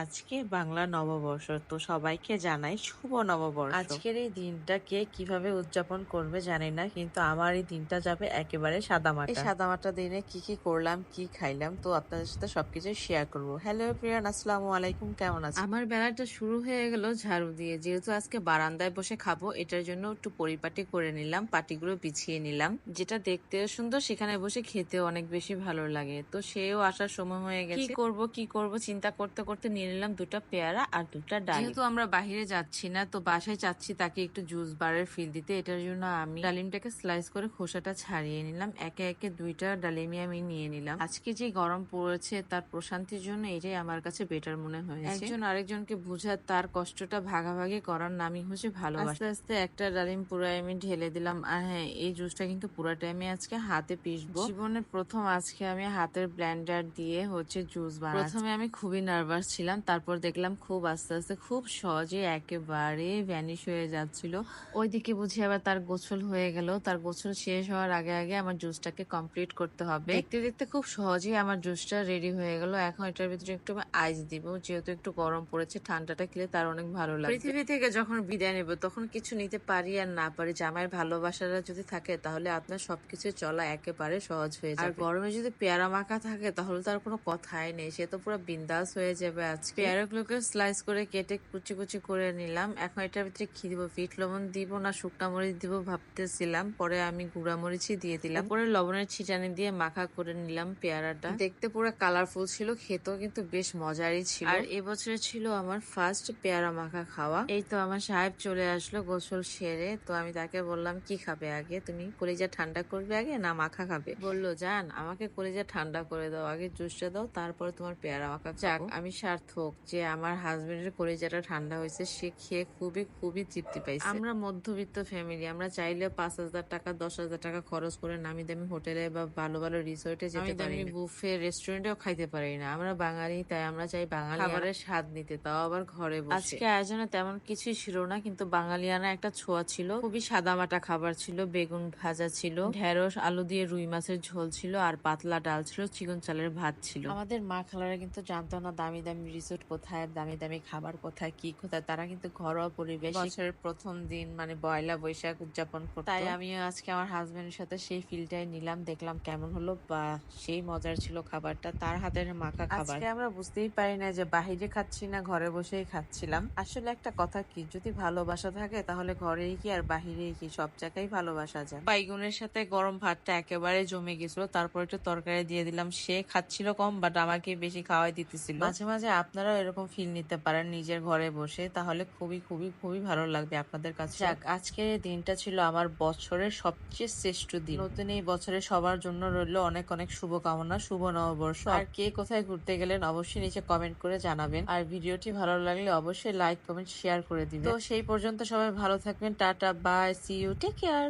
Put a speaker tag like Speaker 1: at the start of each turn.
Speaker 1: আজকে বাংলা নববর্ষ। তো সবাইকে জানাই শুভ নববর্ষ। আজকের এই দিনটাকে কীভাবে উদযাপন করবে জানি না কিন্তু আমার এই দিনটা যাবে একেবারে সাদামাটা। এই সাদামাটা দিনে কি কি করলাম কি খাইলাম তো আপনাদের সাথে সবকিছু শেয়ার করব। হ্যালো প্রিয়ান আসসালামু আলাইকুম কেমন আছেন?
Speaker 2: আমার বেলাটা শুরু হয়ে গেল ঝাড়ু দিয়ে। যেহেতু আজকে বারান্দায় বসে খাব এটার জন্য একটু পরিপাটি করে নিলাম পাটিগুলো বিছিয়ে নিলাম। যেটা দেখতেও সুন্দর সেখানে বসে খেতেও অনেক বেশি ভালো লাগে। তো সেও আসার সময় হয়ে গেছে। কি করব কি করব চিন্তা করতে করতে নিয়ে নিলাম দুটো পেয়ারা আর দুটা ডাল। যেহেতু আমরা বাহিরে যাচ্ছি না তো বাসায় চাচ্ছি তাকে একটু জুস বারের ফিল দিতে। এটার জন্য আমি ডালিমটাকে স্লাইস করে খোসাটা ছাড়িয়ে নিলাম। একে একে দুইটা ডালিমি আমি নিয়ে নিলাম। আজকে যে গরম পড়েছে তার প্রশান্তির জন্য এটাই আমার কাছে বেটার মনে হয়েছে। একজন আরেকজনকে বুঝার তার কষ্টটা ভাগাভাগি করার নামই হচ্ছে ভালোবাসা। আস্তে আস্তে একটা ডালিম পুরাই আমি ঢেলে দিলাম। আর হ্যাঁ এই জুসটা কিন্তু পুরাটাই আমি আজকে হাতে পিসবো জীবনের প্রথম আজকে আমি হাতের ব্লেন্ডার দিয়ে হচ্ছে জুস বানাচ্ছি। প্রথমে আমি খুবই নার্ভাস ছিলাম। তারপর দেখলাম খুব আস্তে আস্তে খুব সহজে একেবারে ভ্যানিশ হয়ে যাচ্ছিল। ওইদিকে বুঝি আবার তার গোসল হয়ে গেল। তার গোসল শেষ হওয়ার আগে আগে আমার জুসটাকে কমপ্লিট করতে হবে। দেখতে দেখতে খুব সহজেই আমার জুসটা রেডি হয়ে গেল। এখন এটার ভিতরে একটু আইস দিব। যেহেতু একটু গরম পড়েছে, ঠান্ডাটা খেলে তার অনেক ভালো লাগে পৃথিবী থেকে যখন বিদায় নেব, তখন কিছু নিতে পারি আর না পারি, জামাইয়ের ভালোবাসাটা যদি থাকে, তাহলে আপনার সবকিছু চলা একেবারে সহজ হয়ে যায় আর গরমে যদি পেয়ারা মাখা থাকে, তাহলে তার কোনো কথাই নেই। সে তো পুরো বিন্দাস হয়ে যাবে আজকে। পেয়ারাগুলোকে স্লাইস করে কেটে কুচি কুচি করে নিলাম। এখন এটার ভিতরে কি দিব বিট লবণ দিব না শুকনা মরিচ দিব ভাবতেছিলাম। পরে আমি গুঁড়া মরিচই দিয়ে দিলাম। পরে লবণের ছিটানি দিয়ে মাখা করে নিলাম পেয়ারাটা। দেখতে পুরো কালারফুল ছিল খেতেও কিন্তু বেশ মজারই ছিল। আর এবছরে ছিল আমার ফার্স্ট পেয়ারা মাখা খাওয়া। এই তো আমার সাহেব চলে আসলো গোসল সেরে। তো আমি তাকে বললাম কি খাবে আগে? তুমি কলিজা ঠান্ডা করবে আগে না মাখা খাবে? বলল জান আমাকে কলিজা ঠান্ডা করে দাও আগে জুসটা দাও তারপরে তোমার পেয়ারা মাখা যাক আমি সার্থক যে আমার হাজবেন্ডের কলিজাটা ঠান্ডা হয়েছে সে খেয়ে খুবই খুবই তৃপ্তি পাইছে। আমরা মধ্যবিত্ত ফ্যামিলি আমরা চাইলে পাঁচ হাজার টাকা দশ হাজার টাকা খরচ করে নামি দামি হোটেলে বা ভালো ভালো রিসোর্টে যেতে পারি বুফে রেস্টুরেন্টেও খাইতে পারি না আমরা বাঙালি তাই আমরা চাই বাঙালি খাবারের স্বাদ নিতে তাও আবার ঘরে বসে। আজকে আয়োজনে তেমন কিছুই ছিল না কিন্তু বাঙালিয়ানা একটা ছোঁয়া ছিল। খুবই সাদামাটা খাবার ছিল বেগুন ভাজা ছিল ঢেঁড়স আলু দিয়ে রুই মাছের ঝোল ছিল আর পাতলা ডাল ছিল চিকন চালের ভাত ছিল। আমাদের মা খালারা কিন্তু জানতো না দামি দামি রিসোর্ট কোথায় দামি দামি খাবার কোথায় কি কোথায় তারা কিন্তু ঘরোয়া পরিবেশ বছরের প্রথম দিন মানে পয়লা বৈশাখ উদযাপন করতো। তাই আমি আজকে আমার হাজবেন্ডের সাথে সেই ফিলটাই নিলাম দেখলাম কেমন হলো বা সেই মজার ছিল খাবারটা তার হাতের মাখা খাবার।
Speaker 1: আজকে আমরা বুঝতেই পারি না যে বাহিরে খাচ্ছি না ঘরে বসেই খাচ্ছিলাম। আসলে একটা কথা কি যদি ভালোবাসা থাকে তাহলে ঘরেই কি আর বাহিরেই কি সব জায়গায় ভালোবাসা যায়? বাইগুনের সাথে গরম ভাতটা একেবারে জমে গেছিল তারপর একটু তরকারি দিয়ে দিলাম সে খাচ্ছিল কম বাট আমাকে বেশি খাওয়াই দিতেছিল। মাঝে মাঝে আপনারাও এরকম ফিল নিতে পারেন নিজের ঘরে বসে তাহলে খুবই খুবই খুবই ভালো লাগবে আপনাদের কাছে। যাক আজকের এই দিনটা ছিল আমার বছরের সবচেয়ে শ্রেষ্ঠ দিন। নতুন এই বছরে সবার জন্য রইল অনেক অনেক শুভকামনা শুভ নববর্ষ। আর কে কোথায় ঘুরতে গেলেন অবশ্যই নিচে কমেন্ট করে জানাবেন। আর ভিডিওটি ভালো লাগলে অবশ্যই লাইক কমেন্ট শেয়ার করে দিবেন। তো সেই পর্যন্ত সবাই ভালো থাকবেন tata bye see you take care